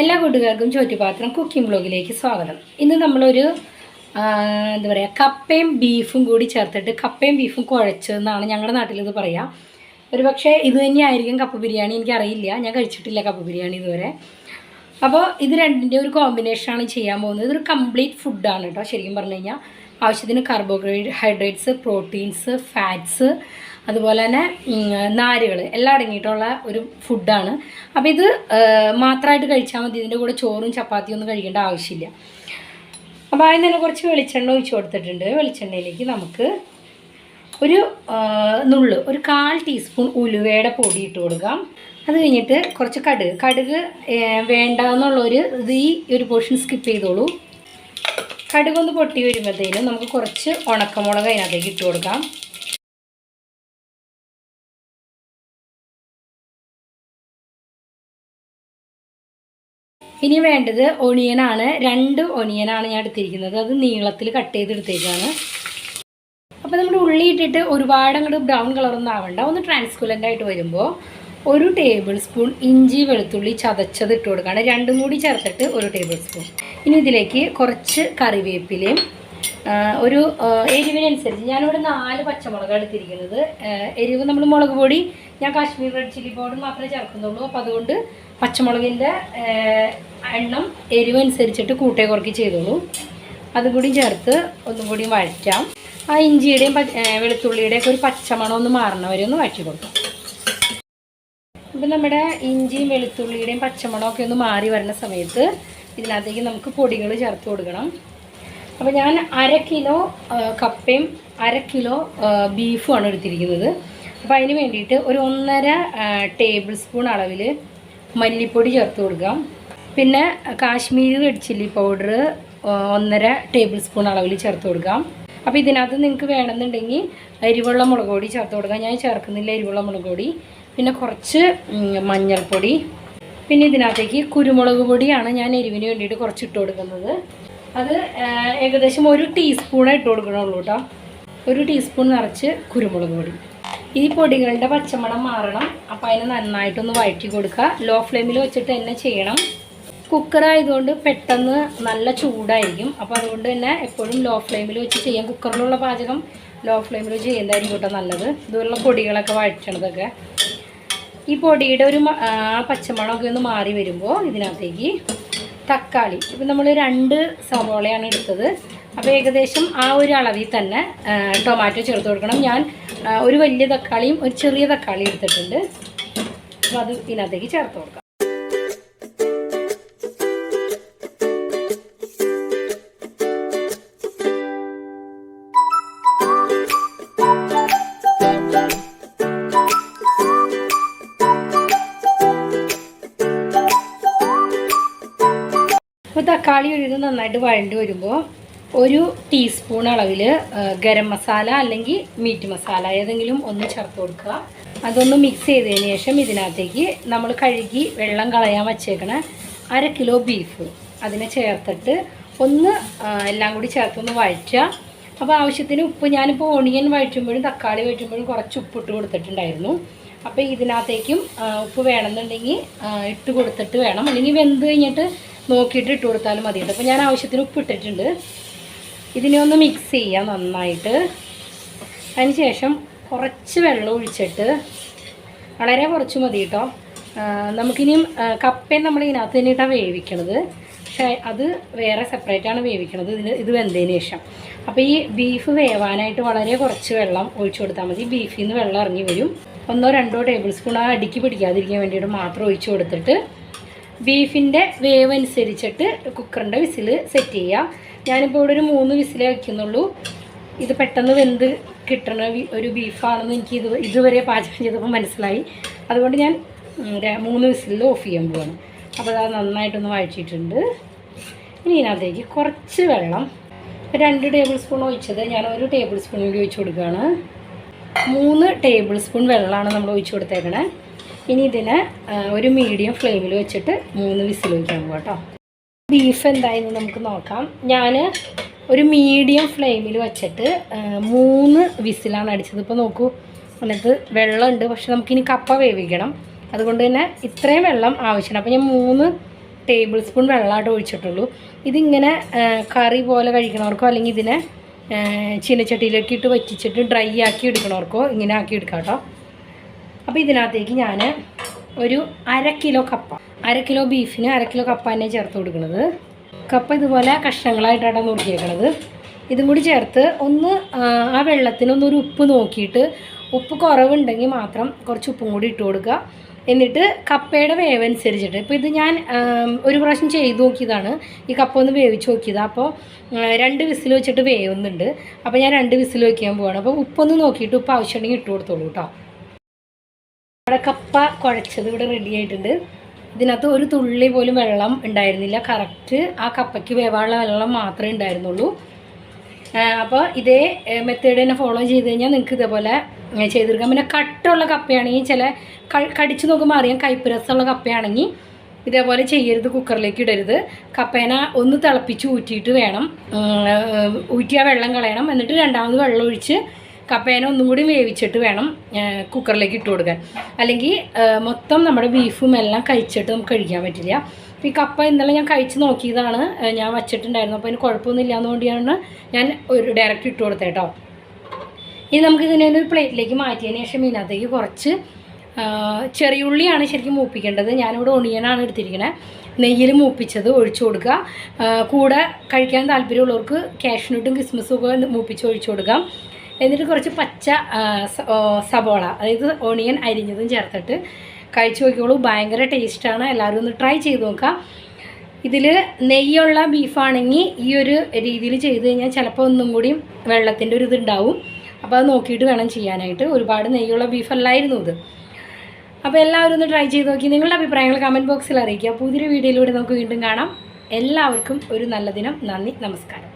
എല്ലാ കൂട്ടുകാർക്കും ചോറ്റുപാത്രം കുക്കിംഗ് ബ്ലോഗിലേക്ക് സ്വാഗതം. ഇന്ന് നമ്മളൊരു എന്താ പറയുക കപ്പയും ബീഫും കൂടി ചേർത്തിട്ട് കപ്പയും ബീഫും കുഴച്ചതെന്നാണ് ഞങ്ങളുടെ നാട്ടിലിത് പറയാം. ഒരു പക്ഷേ ഇത് തന്നെയായിരിക്കും കപ്പ ബിരിയാണി എനിക്കറിയില്ല. ഞാൻ കഴിച്ചിട്ടില്ല കപ്പ ബിരിയാണി ഇതുവരെ. അപ്പോൾ ഇത് രണ്ടിന്റെ ഒരു കോമ്പിനേഷനാണ് ചെയ്യാൻ പോകുന്നത്. ഇതൊരു കംപ്ലീറ്റ് ഫുഡാണ് കേട്ടോ ശരിക്കും പറഞ്ഞു കഴിഞ്ഞാൽ ആവശ്യത്തിന് കാർബോഹൈഡ്രേറ്റ്സ് പ്രോട്ടീൻസ് ഫാറ്റ്സ് അതുപോലെ തന്നെ നാരുകൾ എല്ലാം അടങ്ങിയിട്ടുള്ള ഒരു ഫുഡാണ് അപ്പോൾ ഇത് മാത്രമായിട്ട് കഴിച്ചാൽ മതി. ഇതിന്റെ കൂടെ ചോറും ചപ്പാത്തിയും ഒന്നും കഴിക്കേണ്ട ആവശ്യമില്ല. അപ്പോൾ അതിന് തന്നെ കുറച്ച് വെളിച്ചെണ്ണ ഒഴിച്ച് കൊടുത്തിട്ടുണ്ട്. വെളിച്ചെണ്ണയിലേക്ക് നമുക്ക് ഒരു നുള്ള് ഒരു കാൽ ടീസ്പൂൺ ഉലുവയുടെ പൊടി ഇട്ട് കൊടുക്കാം. അത് കഴിഞ്ഞിട്ട് കുറച്ച് കടുക്. കടുക് വേണ്ട എന്നുള്ളൊരു ഇത് ഈ ഒരു പോർഷൻ സ്കിപ്പ് ചെയ്തോളൂ. കടുക് ഒന്ന് പൊട്ടി വരുമ്പോഴത്തേനും നമുക്ക് കുറച്ച് ഉണക്കമുളക് അതിനകത്തേക്ക് ഇട്ട് കൊടുക്കാം. ഇനി വേണ്ടത് ഒണിയനാണ് രണ്ട് ഒണിയനാണ് ഞാൻ എടുത്തിരിക്കുന്നത്. അത് നീളത്തിൽ കട്ട് ചെയ്തെടുത്തേക്കാണ്. അപ്പോൾ നമ്മുടെ ഉള്ളി ഇട്ടിട്ട് ഒരുപാട് അങ്ങോട്ട് ബ്രൗൺ കളറൊന്നും ആവണ്ട. ഒന്ന് ട്രാൻസ്കുലന്റ് ആയിട്ട് വരുമ്പോൾ ഒരു ടേബിൾ സ്പൂൺ ഇഞ്ചി വെളുത്തുള്ളി ചതച്ചത് ഇട്ട് കൊടുക്കുകയാണ് രണ്ടും കൂടി ചേർത്തിട്ട് ഒരു ടേബിൾ സ്പൂൺ ഇനി ഇതിലേക്ക് കുറച്ച് കറിവേപ്പിലയും ഒരു എരിവിനനുസരിച്ച് ഞാനിവിടെ നാല് പച്ചമുളക് എടുത്തിരിക്കുന്നത്. എരിവ് നമ്മൾ മുളക് പൊടി ഞാൻ കാശ്മീർ റെഡ് ചില്ലി പൗഡർ മാത്രമേ ചേർക്കുന്നുള്ളൂ. അപ്പോൾ അതുകൊണ്ട് പച്ചമുളകിന്റെ എണ്ണം എരിവ് അനുസരിച്ചിട്ട് കൂട്ടേ കുറക്കി ചെയ്തോളൂ. അതും കൂടി ചേർത്ത് ഒന്നും കൂടി വഴറ്റാം. ആ ഇഞ്ചിയുടെയും പച്ച- ഏ, വെളുത്തുള്ളിയുടെയും ഒക്കെ ഒരു പച്ചമണം ഒന്ന് മാറണ വരെ ഒന്ന് വഴറ്റി കൊടുക്കാം. ഇപ്പം നമ്മുടെ ഇഞ്ചിയും വെളുത്തുള്ളിയുടെയും പച്ചമണമൊക്കെ ഒന്ന് മാറി വരുന്ന സമയത്ത് ഇതിനകത്തേക്ക് നമുക്ക് പൊടികൾ ചേർത്ത് കൊടുക്കണം. അപ്പോൾ ഞാൻ അര കിലോ കപ്പയും അര കിലോ ബീഫുമാണ് എടുത്തിരിക്കുന്നത്. അപ്പോൾ അതിന് വേണ്ടിയിട്ട് ഒരു ഒന്നര ടേബിൾ സ്പൂൺ അളവിൽ മല്ലിപ്പൊടി ചേർത്ത് കൊടുക്കാം. പിന്നെ കാശ്മീരി റെഡ് ചില്ലി പൗഡർ ഒന്നര ടേബിൾ സ്പൂൺ അളവിൽ ചേർത്ത് കൊടുക്കാം. അപ്പോൾ ഇതിനകത്ത് നിങ്ങൾക്ക് വേണമെന്നുണ്ടെങ്കിൽ എരിവുള്ള മുളക് പൊടി ചേർത്ത് കൊടുക്കാം. ഞാൻ ചേർക്കുന്നില്ല എരിവുള്ള മുളക് പൊടി. പിന്നെ കുറച്ച് മഞ്ഞൾപ്പൊടി. പിന്നെ ഇതിനകത്തേക്ക് കുരുമുളക് പൊടിയാണ് ഞാൻ എരിവിന് വേണ്ടിയിട്ട് കുറച്ച് ഇട്ട് കൊടുക്കുന്നത്. അത് ഏകദേശം ഒരു ടീസ്പൂണേ ഇട്ട് കൊടുക്കണുള്ളൂ കേട്ടോ ഒരു ടീസ്പൂൺ നിറച്ച് കുരുമുളക് പൊടി. ഈ പൊടികളുടെ പച്ചമണം മാറണം. അപ്പോൾ അതിന് നന്നായിട്ടൊന്ന് വഴറ്റി കൊടുക്കുക ലോ ഫ്ലെയിമിൽ വെച്ചിട്ട് തന്നെ ചെയ്യണം. കുക്കർ ആയതുകൊണ്ട് പെട്ടെന്ന് നല്ല ചൂടായിരിക്കും. അപ്പോൾ അതുകൊണ്ട് തന്നെ എപ്പോഴും ലോ ഫ്ലെയിമിൽ വെച്ച് ചെയ്യാം. കുക്കറിലുള്ള പാചകം ലോ ഫ്ലെയിമിൽ വെച്ച് ചെയ്യുന്നതായിരിക്കും കേട്ടോ നല്ലത്. ഇതുപോലുള്ള പൊടികളൊക്കെ വഴറ്റണതൊക്കെ. ഈ പൊടിയുടെ ഒരു പച്ചമണമൊക്കെ ഒന്ന് മാറി വരുമ്പോൾ ഇതിനകത്തേക്ക് തക്കാളി. ഇപ്പം നമ്മൾ രണ്ട് സവോളയാണ് എടുത്തത്. അപ്പോൾ ഏകദേശം ആ ഒരു അളവിൽ തന്നെ ടൊമാറ്റോ ചേർത്ത് കൊടുക്കണം. ഞാൻ ഒരു വലിയ തക്കാളിയും ഒരു ചെറിയ തക്കാളിയും എടുത്തിട്ടുണ്ട്. അപ്പോൾ അത് ഇതിനകത്തേക്ക് ചേർത്ത് കൊടുക്കാം. അപ്പോൾ തക്കാളി ഒഴുകി നന്നായിട്ട് വഴണ്ടി വരുമ്പോൾ ഒരു ടീസ്പൂൺ അളവിൽ ഗരം മസാല അല്ലെങ്കിൽ മീറ്റ് മസാല ഏതെങ്കിലും ഒന്ന് ചേർത്ത് കൊടുക്കുക. അതൊന്ന് മിക്സ് ചെയ്തതിന് ശേഷം ഇതിനകത്തേക്ക് നമ്മൾ കഴുകി വെള്ളം കളയാൻ വച്ചേക്കണ അര കിലോ ബീഫ് അതിനെ ചേർത്തിട്ട് ഒന്ന് എല്ലാം കൂടി ചേർത്തൊന്ന് വഴറ്റുക. അപ്പോൾ ആവശ്യത്തിന് ഉപ്പ് ഞാനിപ്പോൾ ഓണിയൻ വഴറ്റുമ്പോഴും തക്കാളി വഴറ്റുമ്പോഴും കുറച്ച് ഉപ്പ് ഇട്ട് കൊടുത്തിട്ടുണ്ടായിരുന്നു. അപ്പോൾ ഇതിനകത്തേക്കും ഉപ്പ് വേണമെന്നുണ്ടെങ്കിൽ ഇട്ട് കൊടുത്തിട്ട് വേണം. അല്ലെങ്കിൽ വെന്ത് കഴിഞ്ഞിട്ട് നോക്കിയിട്ട് ഇട്ട് കൊടുത്താലും മതി അപ്പോൾ ഞാൻ ആവശ്യത്തിന് ഉപ്പ് ഇട്ടിട്ടുണ്ട്. ഇതിനെ ഒന്ന് മിക്സ് ചെയ്യാം നന്നായിട്ട്. അതിന് ശേഷം കുറച്ച് വെള്ളം ഒഴിച്ചിട്ട് വളരെ കുറച്ച് മതി കേട്ടോ. നമുക്കിനിയും കപ്പയും നമ്മൾ ഇതിനകത്ത് തന്നെയിട്ടാണ് വേവിക്കണത്. പക്ഷേ അത് വേറെ സെപ്പറേറ്റ് ആണ് വേവിക്കണത്. ഇതിന് ഇത് വെന്തതിന് ശേഷം. അപ്പോൾ ഈ ബീഫ് വേവാനായിട്ട് വളരെ കുറച്ച് വെള്ളം ഒഴിച്ചു കൊടുത്താൽ മതി. ബീഫിൽ നിന്ന് വെള്ളം ഇറങ്ങി വരും. ഒന്നോ രണ്ടോ ടേബിൾ സ്പൂൺ ആ അടിക്ക് പിടിക്കാതിരിക്കാൻ വേണ്ടിയിട്ട് മാത്രം ഒഴിച്ചു കൊടുത്തിട്ട് ബീഫിന്റെ വേവ് അനുസരിച്ചിട്ട് കുക്കറിന്റെ വിസിൽ സെറ്റ് ചെയ്യാം. ഞാനിപ്പോൾ ഇവിടെ ഒരു മൂന്ന് വിസിലേ വയ്ക്കുന്നുള്ളൂ ഇത് പെട്ടെന്ന് വെന്ത് കിട്ടണ ഒരു ബീഫാണെന്ന് എനിക്ക് ഇത് ഇതുവരെ പാചകം ചെയ്തപ്പോൾ മനസ്സിലായി. അതുകൊണ്ട് ഞാൻ മൂന്ന് വിസിലിൽ ഓഫ് ചെയ്യാൻ പോവാണ്. അപ്പോൾ അത് നന്നായിട്ടൊന്ന് വായിച്ചിട്ടുണ്ട് ഇനി ഇതിനകത്തേക്ക് കുറച്ച് വെള്ളം. രണ്ട് ടേബിൾ സ്പൂൺ ഒഴിച്ചത് ഞാൻ ഒരു ടേബിൾ സ്പൂൺ കൂടി ഒഴിച്ചു കൊടുക്കുകയാണ്. മൂന്ന് ടേബിൾ സ്പൂൺ വെള്ളമാണ് നമ്മൾ ഒഴിച്ചു കൊടുത്തേക്കണേ. ഇനി ഇതിനെ ഒരു മീഡിയം ഫ്ലെയിമിൽ വെച്ചിട്ട് മൂന്ന് വിസിൽ വയ്ക്കാൻ പോകാം കേട്ടോ ബീഫ് എന്തായെന്ന് നമുക്ക് നോക്കാം. ഞാൻ ഒരു മീഡിയം ഫ്ലെയിമിൽ വെച്ചിട്ട് മൂന്ന് വിസിലാണ് അടിച്ചത്. ഇപ്പോൾ നോക്കൂ അതിനകത്ത് വെള്ളമുണ്ട് പക്ഷെ നമുക്കിനി കപ്പ വേവിക്കണം. അതുകൊണ്ട് തന്നെ ഇത്രയും വെള്ളം ആവശ്യമാണ്. അപ്പോൾ ഞാൻ മൂന്ന് ടേബിൾ സ്പൂൺ വെള്ളമായിട്ട് ഒഴിച്ചിട്ടുള്ളൂ. ഇതിങ്ങനെ കറി പോലെ കഴിക്കണവർക്കോ അല്ലെങ്കിൽ ഇതിനെ ചീനച്ചട്ടിയിലേക്ക് ഇട്ട് വറ്റിച്ചിട്ട് ഡ്രൈ ആക്കി എടുക്കണവർക്കോ ഇങ്ങനെ ആക്കി എടുക്കാം കേട്ടോ അപ്പോൾ ഇതിനകത്തേക്ക് ഞാൻ ഒരു അര കിലോ കപ്പ അര കിലോ ബീഫിന് അര കിലോ കപ്പ തന്നെ ചേർത്ത് കൊടുക്കുന്നത്. കപ്പ ഇതുപോലെ കഷ്ണങ്ങളായിട്ടാണ് നുറുക്കിയേക്കണത്. ഇതും കൂടി ചേർത്ത് ഒന്ന് ആ, വെള്ളത്തിന് വെള്ളത്തിനൊന്നൊരു ഉപ്പ് നോക്കിയിട്ട് ഉപ്പ് കുറവുണ്ടെങ്കിൽ മാത്രം കുറച്ച് ഉപ്പും കൂടി ഇട്ട് കൊടുക്കുക. എന്നിട്ട് കപ്പയുടെ വേവ് അനുസരിച്ചിട്ട് ഇപ്പോൾ ഇത് ഞാൻ ഒരു പ്രാവശ്യം ചെയ്ത് നോക്കിയതാണ്. ഈ കപ്പ ഒന്ന് വേവിച്ച് നോക്കിയതാണ് അപ്പോൾ രണ്ട് വിസിൽ വെച്ചിട്ട് വേവുന്നുണ്ട്. അപ്പോൾ ഞാൻ രണ്ട് വിസിൽ വയ്ക്കാൻ പോവാണ്. അപ്പോൾ ഉപ്പൊന്ന് നോക്കിയിട്ട് ഉപ്പ് ആവശ്യമുണ്ടെങ്കിൽ ഇട്ട് കൊടുത്തോളൂ കേട്ടോ നമ്മുടെ കപ്പ കുഴച്ചത് ഇവിടെ റെഡി ആയിട്ടുണ്ട്. ഇതിനകത്ത് ഒരു തുള്ളി പോലും വെള്ളം ഉണ്ടായിരുന്നില്ല. കറക്റ്റ് ആ കപ്പയ്ക്ക് വേവാനുള്ള വെള്ളം മാത്രമേ ഉണ്ടായിരുന്നുള്ളൂ. അപ്പോൾ ഇതേ മെത്തേഡ് തന്നെ ഫോളോ ചെയ്ത് കഴിഞ്ഞാൽ നിങ്ങൾക്ക് ഇതേപോലെ ചെയ്തെടുക്കാം പിന്നെ കട്ടുള്ള കപ്പയാണെങ്കിൽ ചില കടിച്ചു നോക്കുമ്പോൾ അറിയാം കൈപ്പുരസമുള്ള കപ്പയാണെങ്കിൽ ഇതേപോലെ ചെയ്യരുത് കുക്കറിലേക്ക് ഇടരുത്. കപ്പേന ഒന്ന് തിളപ്പിച്ച് ഊറ്റിയിട്ട് വേണം. ഊറ്റിയ വെള്ളം കളയണം. എന്നിട്ട് രണ്ടാമത് വെള്ളം ഒഴിച്ച് കപ്പേന ഒന്നും കൂടി വേവിച്ചിട്ട് വേണം കുക്കറിലേക്ക് ഇട്ട് കൊടുക്കാൻ. അല്ലെങ്കിൽ മൊത്തം നമ്മുടെ ബീഫും എല്ലാം കഴിച്ചിട്ട് നമുക്ക് കഴിക്കാൻ പറ്റില്ല. ഈ കപ്പ ഇന്നലെ ഞാൻ കഴിച്ച് നോക്കിയതാണ് ഞാൻ വച്ചിട്ടുണ്ടായിരുന്നു. അപ്പോൾ അതിന് കുഴപ്പമൊന്നുമില്ല എന്നുകൊണ്ടാണ് ഞാൻ ഒരു ഡയറക്റ്റ് ഇട്ട് കൊടുത്തത് കേട്ടോ ഇനി നമുക്ക് ഇതിനെ ഒരു പ്ലേറ്റിലേക്ക് മാറ്റിയതിന് ശേഷം ഇതിനകത്തേക്ക് കുറച്ച് ചെറിയുള്ളിയാണ് ശരിക്കും മൂപ്പിക്കേണ്ടത്. ഞാനിവിടെ ഒണിയനാണ് എടുത്തിരിക്കുന്നത് നെയ്യിൽ മൂപ്പിച്ചത് ഒഴിച്ചു കൊടുക്കുക കൂടെ കഴിക്കാൻ താല്പര്യമുള്ളവർക്ക് കാഷ്നട്ടും കിസ്മസും ഒക്കെ മൂപ്പിച്ച് ഒഴിച്ചു കൊടുക്കാം. എന്നിട്ട് കുറച്ച് പച്ച സബോള അതായത് ഓണിയൻ അരിഞ്ഞതും ചേർത്തിട്ട് കഴിച്ചു നോക്കിയോളൂ ഭയങ്കര ടേസ്റ്റാണ് എല്ലാവരും ഒന്ന് ട്രൈ ചെയ്ത് നോക്കാം ഇതിൽ നെയ്യുള്ള ബീഫാണെങ്കിൽ ഈ ഒരു രീതിയിൽ ചെയ്ത് കഴിഞ്ഞാൽ ചിലപ്പോൾ ഒന്നും കൂടി വെള്ളത്തിന്റെ ഒരു ഇതുണ്ടാവും. അപ്പോൾ അത് നോക്കിയിട്ട് വേണം ചെയ്യാനായിട്ട്. ഒരുപാട് നെയ്യുള്ള ബീഫല്ലായിരുന്നു ഇത്. അപ്പോൾ എല്ലാവരും ഒന്ന് ട്രൈ ചെയ്ത് നോക്കി. നിങ്ങളുടെ അഭിപ്രായങ്ങൾ കമന്റ് ബോക്സിൽ അറിയിക്കുക. പുതിയൊരു വീഡിയോയിലൂടെ നമുക്ക് വീണ്ടും കാണാം. എല്ലാവർക്കും ഒരു നല്ല ദിനം. നന്ദി. നമസ്കാരം.